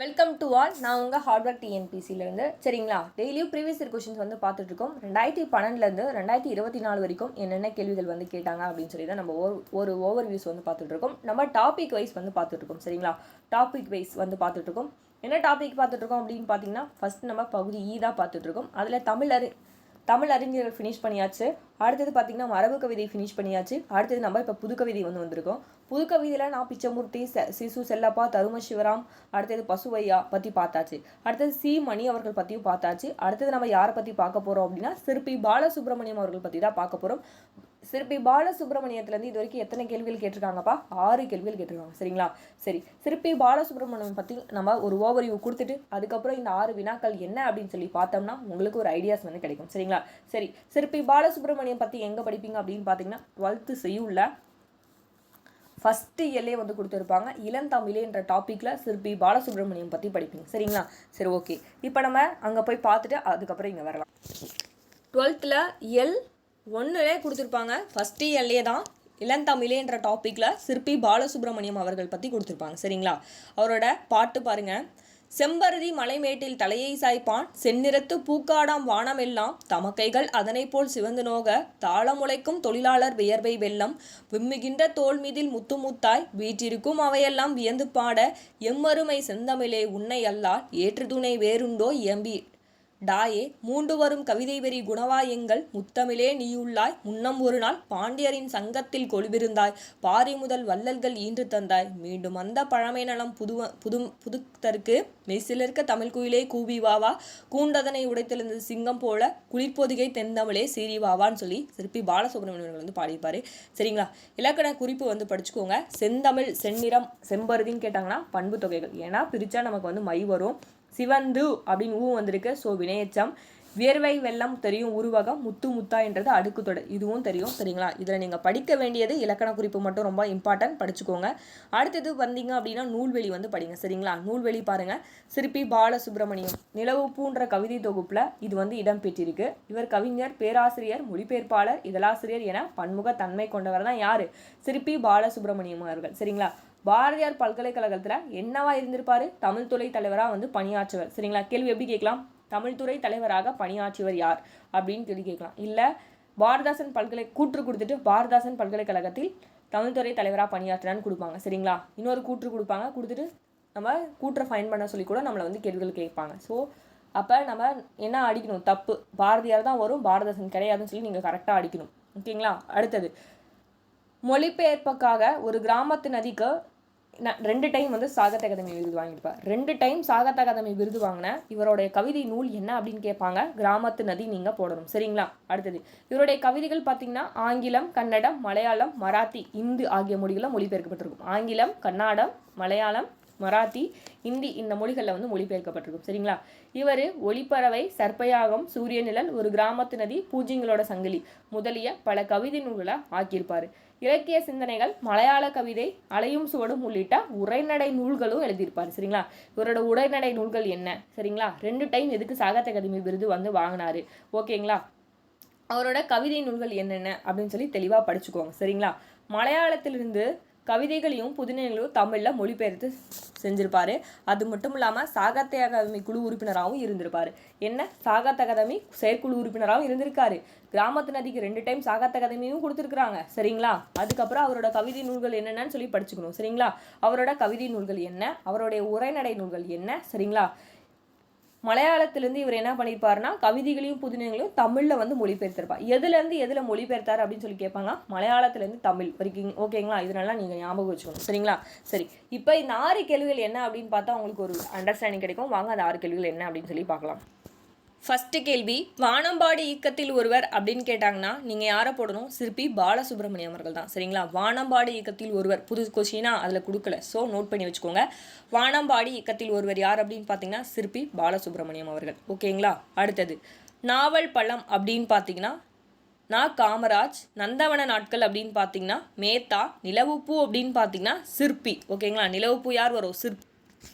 Welcome to all நான் உங்கள் hardware டிஎன்பிசிலேருந்து சரிங்களா? டெய்லியும் ப்ரீவியஸ் இயர் கொஷின்ஸ் வந்து பார்த்துட்ருக்கோம். ரெண்டாயிரத்தி பன்னெண்டுலேருந்து ரெண்டாயிரத்தி இருபத்தி நாலு வரைக்கும் என்னென்ன கேள்விகள் வந்து கேட்டாங்க அப்படின்னு சொல்லி தான் நம்ம ஒரு ஒரு ஓவர் வியூஸ் வந்து பார்த்துட்ருக்கோம். நம்ம டாபிக் வைஸ் வந்து பார்த்துட்ருக்கோம் சரிங்களா? டாபிக் வைஸ் வந்து பார்த்துட்ருக்கோம். என்ன டாபிக் பார்த்துட்ருக்கோம் அப்படின்னு பார்த்தீங்கன்னா ஃபர்ஸ்ட் நம்ம பகுதி ஈ தான் பார்த்துட்ருக்கோம். அதில் தமிழ் அறி தமிழ் அறிஞர்கள் ஃபினிஷ் பண்ணியாச்சு. அடுத்தது பார்த்தீங்கன்னா மரபு கவிதை ஃபினிஷ் பண்ணியாச்சு. அடுத்தது நம்ம இப்போ புது கவிதை வந்து வந்திருக்கோம். புது கவிதையில் நான் பிச்சமூர்த்தி செ சிசு செல்லப்பா தரும சிவராம் அடுத்தது பசுவையா பற்றி பார்த்தாச்சு. அடுத்தது சி. மணி அவர்கள் பற்றியும் பார்த்தாச்சு. அடுத்தது நம்ம யாரை பற்றி பார்க்க போகிறோம் அப்படின்னா சிற்பி பாலசுப்ரமணியம் அவர்கள் பற்றி தான் பார்க்க போகிறோம் சிற்பி பாலசுப்ரமணியத்துலேருந்து இது வரைக்கும் எத்தனை கேள்விகள் கேட்டிருக்காங்கப்பா? ஆறு கேள்விகள் கேட்டிருக்காங்க. சரிங்களா? சரி சிற்பி பாலசுப்ரமணியம் பற்றி நம்ம ஒரு ஓவரிவு கொடுத்துட்டு அதுக்கப்புறம் இந்த ஆறு வினாக்கள் என்ன அப்படின்னு சொல்லி பார்த்தோம்னா உங்களுக்கு ஒரு ஐடியாஸ் வந்து கிடைக்கும். சரிங்களா? சரி சிற்பி பாலசுப்ரமணியம் பற்றி எங்கே படிப்பீங்க அப்படின்னு பார்த்தீங்கன்னா டுவெல்த்து செய்யுள்ள ஃபஸ்ட்டு இயர்லேயே வந்து கொடுத்துருப்பாங்க. இளந்தமிழேன்ற டாப்பிக்கில் சிற்பி பாலசுப்ரமணியம் பற்றி படிப்பீங்க. சரிங்களா? சரி ஓகே இப்போ நம்ம அங்கே போய் பார்த்துட்டு அதுக்கப்புறம் இங்கே வரலாம். டுவெல்த்தில் எல் ஒன்றுலே கொடுத்துருப்பாங்க. ஃபஸ்ட்டு இயர்லேயே தான் இளந்தமிழேன்ற டாப்பிக்கில் சிற்பி பாலசுப்ரமணியம் அவர்கள் பற்றி கொடுத்துருப்பாங்க. சரிங்களா? அவரோட பாட்டு பாருங்கள் செம்பருதி மலைமேட்டில் தலையை சாய்ப்பான் செந்நிறத்து பூக்காடாம் வானமெல்லாம் தமக்கைகள் அதனைப் போல் சிவந்து நோக தாளமுளைக்கும் தொழிலாளர் வியர்வை வெள்ளம் விம்முகின்ற தோல் மீதில் முத்து முத்தாய் வீற்றிருக்கும் அவையெல்லாம் வியந்து பாட எம்மருமை செந்தமிழே உன்னை அல்லால் ஏற்று துணை வேறுண்டோ எம்பி டாயே மூண்டு வரும் கவிதை வெறி குணவாயங்கள் முத்தமிழே நீயுள்ளாய். முன்னம் ஒரு நாள் பாண்டியரின் சங்கத்தில் கொழுவிருந்தாய். பாரி முதல் வள்ளல்கள் ஈன்று தந்தாய். மீண்டும் அந்த பழமை நலம் புது புது புதுத்தற்கு மெய்சிலிருக்க தமிழ் குயிலே கூவி வாவா கூண்டதனை உடைத்தெழுந்த சிங்கம் போல குளிர்பொதிகை தென்தமிழே சீரி வாவான்னு சொல்லி சிற்பி பாலசுப்ரமணியன் வந்து பாடியிருப்பாரு. சரிங்களா? இலக்கண குறிப்பு வந்து படிச்சுக்கோங்க. செந்தமிழ் செந்நிறம் செம்பருதின்னு கேட்டாங்கன்னா பண்பு தொகைகள். ஏன்னா பிரிச்சா நமக்கு வந்து மை வரும். சிவந்து அப்படின்னு ஊ வந்திருக்கு. ஸோ வினையச்சம் வியர்வை வெள்ளம் தெரியும் உருவகம் முத்து முத்தா என்றது அடுக்கு தொடர் இதுவும் தெரியும் சரிங்களா? இதில் நீங்கள் படிக்க வேண்டியது இலக்கண குறிப்பு மட்டும் ரொம்ப இம்பார்ட்டன்ட் படிச்சுக்கோங்க. அடுத்தது வந்தீங்க அப்படின்னா நூல்வெளி வந்து படிங்க சரிங்களா? நூல்வெளி பாருங்க. சிற்பி பாலசுப்ரமணியம். நிலவுப்பூன்ற கவிதை தொகுப்பில் இது வந்து இடம்பெற்றிருக்கு இவர் கவிஞர் பேராசிரியர் மொழிபெயர்ப்பாளர் இதழாசிரியர் என பன்முக தன்மை கொண்டவர் தான் யார் சிற்பி பாலசுப்ரமணியம் அவர்கள் சரிங்களா? பாரதியார் பல்கலைக்கழகத்தில் என்னவா இருந்திருப்பாரு? தமிழ் துறை தலைவராக வந்து பணியாற்றுவர் சரிங்களா? கேள்வி எப்படி கேட்கலாம்? தமிழ்துறை தலைவராக பணியாற்றியவர் யார் அப்படின்னு கேள்வி கேட்கலாம். இல்லை பாரதாசன் பல்கலை கூற்று கொடுத்துட்டு பாரதாசன் பல்கலைக்கழகத்தில் தமிழ்துறை தலைவராக பணியாற்றினான்னு கொடுப்பாங்க. சரிங்களா? இன்னொரு கூற்று கொடுப்பாங்க. கொடுத்துட்டு நம்ம கூற்றை ஃபைன் பண்ண சொல்லி கூட நம்மளை வந்து கேள்விகள் கேட்பாங்க. ஸோ அப்போ நம்ம என்ன அடிக்கணும்? தப்பு. பாரதியார் தான் வரும் பாரதாசன் கிடையாதுன்னு சொல்லி நீங்கள் கரெக்டாக அடிக்கணும். ஓகேங்களா? அடுத்தது மொழிபெயர்ப்புக்காக ஒரு கிராமத்து நதிக்கு நான் ரெண்டு டைம் வந்து சாகித்ய அகாதமி விருது வாங்கியிருப்பார் ரெண்டு டைம் சாகித்ய அகாதமி விருது வாங்கின இவருடைய கவிதை நூல் என்ன அப்படின்னு கேட்பாங்க. கிராமத்து நதி நீங்கள் போடணும். சரிங்களா? அடுத்தது இவருடைய கவிதைகள் பார்த்தீங்கன்னா ஆங்கிலம் கன்னடம் மலையாளம் மராத்தி இந்து ஆகிய மொழிகளில் மொழிபெயர்க்கப்பட்டிருக்கும். ஆங்கிலம் கன்னடம் மலையாளம் மராத்தி இந்தி இந்த மொழிகளில் வந்து மொழிபெயர்க்கப்பட்டிருக்கும். சரிங்களா? இவர் ஒளிப்பறவை சர்ப்பயாகம் சூரிய நிழல் ஒரு கிராமத்து நதி பூஜ்யங்களோட சங்கிலி முதலிய பல கவிதை நூல்களை ஆக்கியிருப்பார். இலக்கிய சிந்தனைகள் மலையாள கவிதை அலையும் சுவடும் உள்ளிட்ட உரைநடை நூல்களும் எழுதியிருப்பார். சரிங்களா? இவரோட உரைநடை நூல்கள் என்ன? சரிங்களா? ரெண்டு டைம் எதுக்கு சாகித்ய அகாதமி விருது வந்து வாங்கினாரு? ஓகேங்களா? அவரோட கவிதை நூல்கள் என்னென்ன? அப்படின்னு சொல்லி தெளிவாக படிச்சுக்கோங்க. சரிங்களா? மலையாளத்திலிருந்து கவிதைகளையும் புதினங்களையும் தமிழில் மொழிபெயர்த்து செஞ்சிருப்பாரு. அது மட்டும் இல்லாமல் சாகித்ய அகாதமி குழு உறுப்பினராகவும் இருந்திருப்பாரு. என்ன? சாகித்ய அகாதமி செயற்குழு உறுப்பினராகவும் இருந்திருக்காரு. கிராமத்து நதிக்கு ரெண்டு டைம் சாகித்ய அகாதமியும் கொடுத்துருக்குறாங்க. சரிங்களா? அதுக்கப்புறம் அவரோட கவிதை நூல்கள் என்னென்னு சொல்லி படிச்சுக்கணும். சரிங்களா? அவரோட கவிதை நூல்கள் என்ன? அவருடைய உரைநடை நூல்கள் என்ன? சரிங்களா? மலையாளத்திலேருந்து இவர் என்ன பண்ணியிருப்பாருன்னா கவிதைகளையும் புதினங்களையும் தமிழில் வந்து மொழிபெயர்த்திருப்பார். எதுலேருந்து எதில் மொழிபெயர்த்தார் அப்படின்னு சொல்லி கேட்பாங்க மலையாளத்துலேருந்து தமிழ். வரைக்கும் ஓகேங்களா இதனால நீங்கள் ஞாபகம் வச்சுக்கணும். சரிங்களா? சரி. இப்போ இந்த ஆறு கேள்விகள் என்ன அப்படின்னு பார்த்தா உங்களுக்கு ஒரு அண்டர்ஸ்டாண்டிங் கிடைக்கும். வாங்க அந்த ஆறு கேள்விகள் என்ன அப்படின்னு சொல்லி பார்க்கலாம். ஃபஸ்ட்டு கேள்வி வானம்பாடி இயக்கத்தில் ஒருவர் அப்படின்னு கேட்டாங்கன்னா நீங்கள் யாரை போடணும்? சிற்பி பாலசுப்ரமணியம் அவர்கள் தான் சரிங்களா? வானம்பாடி இயக்கத்தில் ஒருவர் புது கொஷினா அதில் கொடுக்கல. ஸோ நோட் பண்ணி வச்சுக்கோங்க. வானம்பாடி இயக்கத்தில் ஒருவர் யார் அப்படின்னு பார்த்தீங்கன்னா சிற்பி பாலசுப்ரமணியம் அவர்கள். ஓகேங்களா? அடுத்தது நாவல் பழம் அப்படின்னு பார்த்தீங்கன்னா நான் காமராஜ் நந்தவன நாட்கள் அப்படின்னு பார்த்தீங்கன்னா மேத்தா நிலவுப்பூ அப்படின்னு பார்த்தீங்கன்னா சிற்பி. ஓகேங்களா? நிலவுப்பூ யார் வரும்? சிற்பி.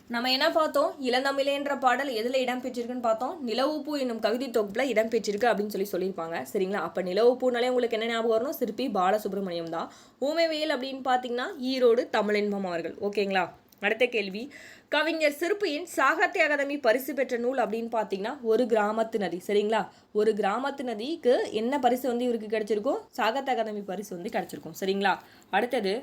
நம்ம என்ன பார்த்தோம்? இளந்தமிழேன்ற பாடல் எதில் இடம்பெற்றிருக்குன்னு பார்த்தோம்? நிலவுப்பூ என்னும் கவிதை தொகுப்பில் இடம்பெற்றிருக்கு அப்படின்னு சொல்லி சொல்லியிருப்பாங்க. சரிங்களா? அப்போ நிலவுப்பூனாலே உங்களுக்கு என்ன ஞாபகம் வரணும்? சிற்பி பாலசுப்ரமணியம் தான். ஊமைவேல் அப்படின்னு பார்த்தீங்கன்னா ஈரோடு தமிழின்பம் அவர்கள். ஓகேங்களா? அடுத்த கேள்வி. கவிஞர் சிற்பியின் சாகித்ய அகாதமி பரிசு பெற்ற நூல் அப்படின்னு பார்த்தீங்கன்னா ஒரு கிராமத்து நதி. சரிங்களா? ஒரு கிராமத்து நதிக்கு என்ன பரிசு வந்து இவருக்கு கிடைச்சிருக்கும்? சாகித்ய அகாதமி பரிசு வந்து கிடைச்சிருக்கும். சரிங்களா? அடுத்தது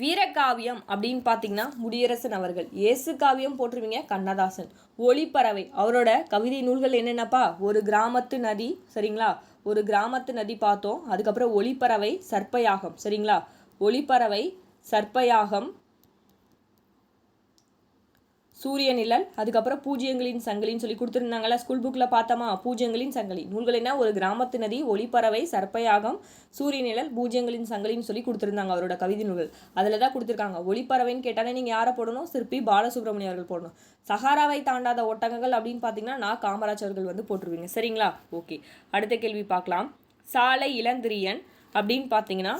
வீரகாவியம் அப்படின்னு பார்த்தீங்கன்னா முடியரசன் அவர்கள். இயேசு காவியம் போட்டிருவீங்க கண்ணதாசன். ஒளிப்பறவை. அவரோட கவிதை நூல்கள் என்னென்னப்பா? ஒரு கிராமத்து நதி சரிங்களா? ஒரு கிராமத்து நதி பார்த்தோம். அதுக்கப்புறம் ஒளிப்பறவை சர்ப்பயாகம் சரிங்களா? ஒளிப்பறவை சர்ப்பயாகம் சூரிய நிழல் அதுக்கப்புறம் பூஜ்யங்களின் சங்கிலின்னு சொல்லி கொடுத்துருந்தாங்களா ஸ்கூல் புக்கில் பார்த்தோமா? பூஜ்யங்களின் சங்கிலி. நூல்கள் என்ன? ஒரு கிராமத்து நதி ஒளிப்பறவை சர்ப்பயாகம் சூரிய நிழல் பூஜ்யங்களின் சங்கிலின்னு சொல்லி கொடுத்துருந்தாங்க அவரோட கவிதை நூல்கள். அதில் தான் கொடுத்துருக்காங்க. ஒளிப்பறவைன்னு கேட்டாலே நீங்கள் யாரை போடணும்? சிற்பி பாலசுப்ரமணியம் அவர்கள் போடணும். சஹாராவை தாண்டாத ஒட்டகங்கள் அப்படின்னு பார்த்தீங்கன்னா நான் காமராஜ் அவர்கள் வந்து போட்டுருவீங்க சரிங்களா? ஓகே. அடுத்த கேள்வி பார்க்கலாம். சாலை இளந்திரியன் அப்படின்னு பார்த்தீங்கன்னா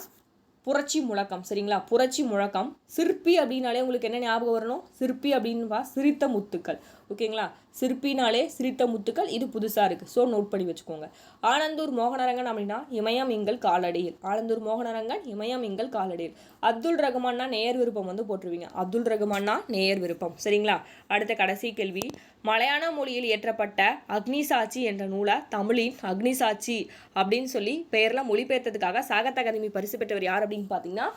புரட்சி முழக்கம் சரிங்களா? புரட்சி முழக்கம். சிற்பி அப்படின்னாலே உங்களுக்கு என்ன ஞாபகம் வரணும்? சிற்பி அப்படின்பா சிரித்த முத்துக்கள் ஓகேங்களா? சிற்பினாலே சிரித்த முத்துக்கள் இது புதுசாக இருக்குது ஸோ நோட் பண்ணி வச்சுக்கோங்க. ஆனந்தூர் மோகனரங்கன் அப்படின்னா இமயம் எங்கள் காலடியில். ஆனந்தூர் மோகனரங்கன் இமயம் எங்கள் காலடியில். அப்துல் ரகுமான்னா நேயர் விருப்பம் வந்து போட்டுருவீங்க. அப்துல் ரகுமான்னா நேயர் விருப்பம் சரிங்களா? அடுத்த கடைசி கேள்வி. மலையாள மொழியில் இயற்றப்பட்ட அக்னிசாட்சி என்ற நூலை தமிழின் அக்னிசாட்சி அப்படின்னு சொல்லி பெயரில் மொழிபெயர்த்ததுக்காக சாகத் அகாதமி பரிசு பெற்றவர் யார் அப்படின்னு பார்த்தீங்கன்னா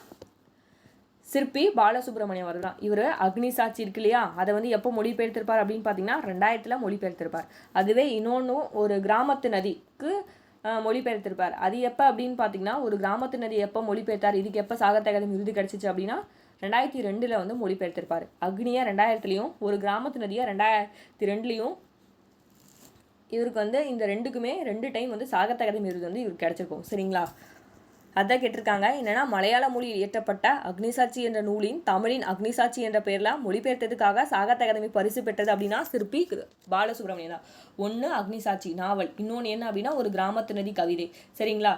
சிற்பி பாலசுப்ரமணியம் அவர் தான் இவர் அக்னி சாட்சி இருக்கு இல்லையா? அதை வந்து எப்போ மொழிபெயர்த்திருப்பார் அப்படின்னு பார்த்தீங்கன்னா ரெண்டாயிரத்தில் மொழிபெயர்த்திருப்பார். அதுவே இன்னொன்றும் ஒரு கிராமத்து நதிக்கு மொழிபெயர்த்திருப்பார். அது எப்போ அப்படின்னு பார்த்தீங்கன்னா ஒரு கிராமத்து நதி எப்போ மொழிபெயர்த்தார் இதுக்கு எப்போ சாகித்ய அகாதமி விருது கிடச்சிச்சு அப்படின்னா ரெண்டாயிரத்தி ரெண்டில் வந்து மொழிபெயர்த்திருப்பார். அக்னியை ரெண்டாயிரத்துலேயும் ஒரு கிராமத்து நதியை ரெண்டாயிரத்தி ரெண்டுலேயும் இவருக்கு வந்து இந்த ரெண்டுக்குமே ரெண்டு டைம் வந்து சாகித்ய அகாதமி விருது வந்து இவருக்கு கிடச்சிருக்கும். சரிங்களா? அதான் கேட்டிருக்காங்க. என்னன்னா மலையாள மொழியில் இயற்றப்பட்ட அக்னிசாட்சி என்ற நூலின் தமிழின் அக்னிசாட்சி என்ற பெயரில் மொழிபெயர்த்ததுக்காக சாகித்ய அகாதமி பரிசு பெற்றது அப்படின்னா சிற்பி பாலசுப்ரமணியன் தான். ஒன்று அக்னிசாட்சி நாவல். இன்னொன்று என்ன அப்படின்னா ஒரு கிராமத்து நதி கவிதை. சரிங்களா?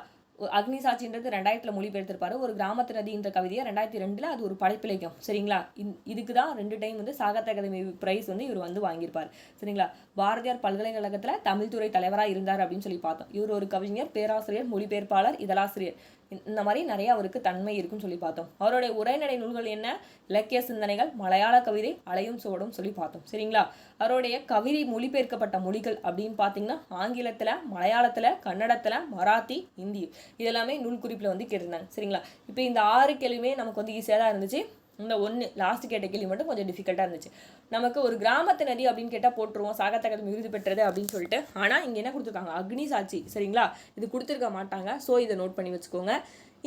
அக்னிசாட்சின்றது ரெண்டாயிரத்தில் மொழிபெயர்த்திருப்பாரு. ஒரு கிராமத்து நதின்ற கவிதையை ரெண்டாயிரத்தி ரெண்டில் அது ஒரு படைப்பிலக்கியம் சரிங்களா? இந் இதுக்கு தான் ரெண்டு டைம் வந்து சாகித்ய அகாதமி பிரைஸ் வந்து இவர் வந்து வாங்கியிருப்பார். சரிங்களா? பாரதியார் பல்கலைக்கழகத்தில் தமிழ்துறை தலைவராக இருந்தார் அப்படின்னு சொல்லி பார்த்தோம். இவர் ஒரு கவிஞர் பேராசிரியர் மொழிபெயர்ப்பாளர் இதழாசிரியர். இந்த- மாதிரி நிறைய அவருக்கு தன்மை இருக்குன்னு சொல்லி பார்த்தோம். அவருடைய உரைநடை நூல்கள் என்ன? இலக்கிய சிந்தனைகள் மலையாள கவிதை அலையும் சுவடும் சொல்லி பார்த்தோம். சரிங்களா? அவருடைய கவிதை மொழிபெயர்க்கப்பட்ட மொழிகள் அப்படின்னு பார்த்தீங்கன்னா ஆங்கிலத்தில் மலையாளத்தில் கன்னடத்தில் மராத்தி ஹிந்தி இதெல்லாமே நூல் குறிப்பில் வந்து கேட்டிருந்தாங்க. சரிங்களா? இப்போ இந்த ஆறு கேள்வியுமே நமக்கு வந்து ஈஸியாக தான் இருந்துச்சு. இந்த ஒன்று லாஸ்ட் கேட்ட கேள்வி மட்டும் கொஞ்சம் டிஃபிகல்ட்டாக இருந்துச்சு. நமக்கு ஒரு கிராமத்து நதி அப்படின்னு கேட்டால் போட்டுருவோம் சாகத்த மிகுதி விருது பெற்றது அப்படின்னு சொல்லிட்டு. ஆனால் இங்கே என்ன கொடுத்துருக்காங்க? அக்னி சாட்சி சரிங்களா? இது கொடுத்துருக்க மாட்டாங்க. ஸோ இதை நோட் பண்ணி வச்சுக்கோங்க.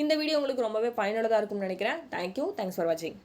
இந்த வீடியோ உங்களுக்கு ரொம்பவே பயனுள்ளதாக இருக்கும்னு நினைக்கிறேன். தேங்க்யூ தேங்க்ஸ் ஃபார் வாட்சிங்